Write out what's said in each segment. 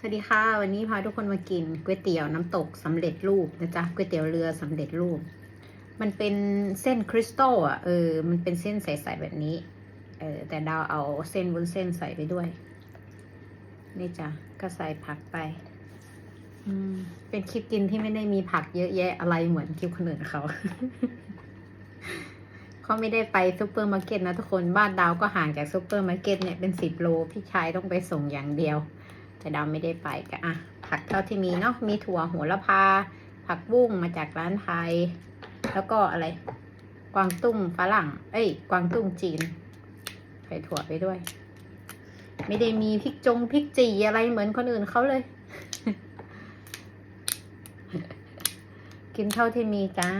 สวัสดีค่ะ วันนี้พาทุกคนมากินก๋วยเตี๋ยวน้ำตกสำเร็จรูปนะจ๊ะก๋วยเตี๋ยวเรือสำเร็จรูป มันเป็นเส้นคริสตัลอะเออมันเป็นเส้นใสๆแบบนี้เออแต่ดาวเอาเส้นวุ้นเส้นใส่ไปด้วย นี่จ้ะก็ใส่ผักไป อืม เป็นคลิปกินที่ไม่ได้มีผักเยอะแยะอะไรเหมือนคลิปคนอื่นเขาเขาไม่ได้ไปซูเปอร์มาร์เก็ตนะทุกคนบ้านดาวก็ห่างจากซูเปอร์มาร์เก็ตเนี่ยเป็นสิบโลพี่ชายต้องไปส่งอย่างเดียว แต่ดาวไม่ได้ไปก็อะผักเท่าที่มีเนาะมีถั่วโหัวละพา ผักบุ้งมาจากร้านไทย แล้วก็อะไร กวางตุ้งฝรั่ง เอ้ย กวางตุ้งจีนใส่ถั่วไปด้วย ไม่ได้มีพริกจงพริกจีอะไรเหมือนคนอื่นเขาเลย กินเท่าที่มีจ้า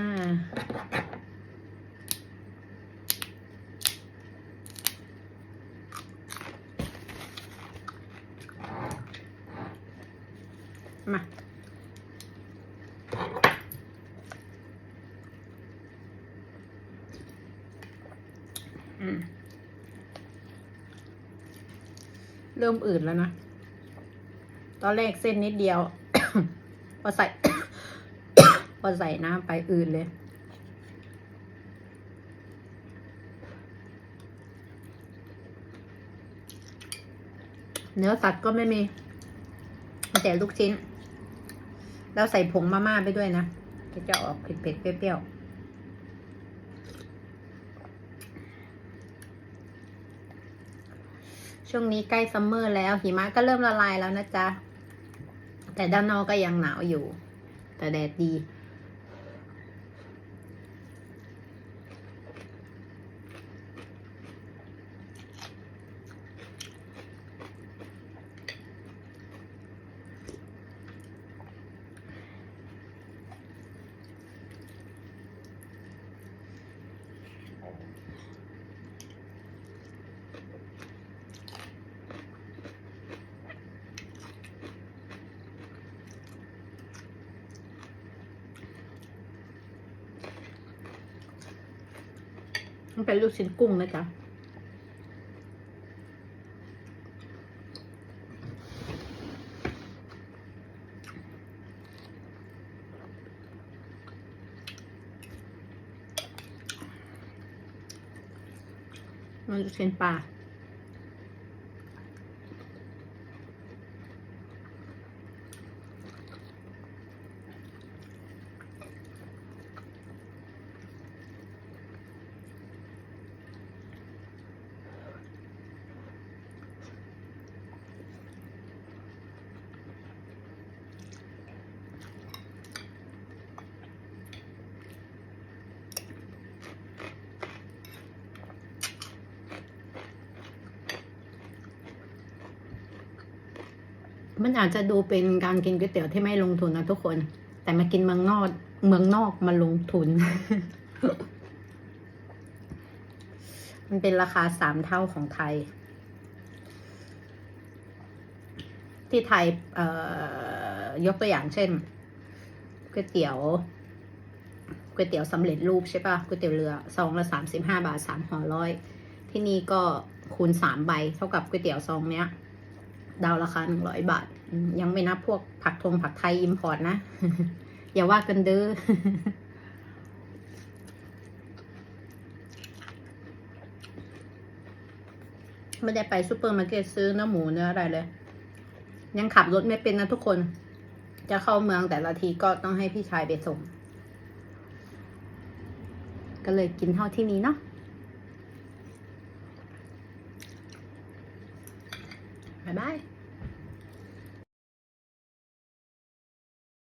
มาเริ่มอืดแล้วนะ ตอนแรกเส้นนิดเดียว พอใส่ พอใส่น้ำไปอืดเลย เนื้อสัตว์ก็ไม่มี แต่ลูกชิ้น เราใส่ผงมาม่าไปด้วยนะจะจะออกเผ็ดๆเปรี้ยวๆช่วงนี้ใกล้ซัมเมอร์แล้ว หิมะก็เริ่มละลายแล้วนะจ๊ะ แต่ด้านนอกก็ยังหนาวอยู่ แต่แดดดี มันเป็นลูกชิ้นกุ้งนะจ๊ะมันลูกชิ้นปลา มันอาจจะดูเป็นการกินก๋วยเตี๋ยวที่ไม่ลงทุนนะทุกคน แต่มากินเมืองนอกเมืองนอกมาลงทุน มันเป็นราคาสามเท่าของไทย ที่ไทยเอ่อยกตัวอย่างเช่นก๋วยเตี๋ยวก๋วยเตี๋ยวสำเร็จรูปใช่ปะก๋วยเตี๋ยวเรือซองละสามสิบห้าบาทสามห่อร้อยที่นี่ก็คูณสามใบเท่ากับก๋วยเตี๋ยวซองเนี้ย ดาวราคาหนึ่งร้อยบาท ยังไม่นับพวกผักทงผักไทยอิมพอร์ตนะ อย่าว่ากันเด้อไม่ได้ไปซูเปอร์มาร์เก็ตซื้อเนื้อหมูเนื้ออะไรเลย ยังขับรถไม่เป็นนะทุกคน จะเข้าเมืองแต่ละทีก็ต้องให้พี่ชายไปส่ง ก็เลยกินเท่าที่มีเนาะ บ๊ายบาย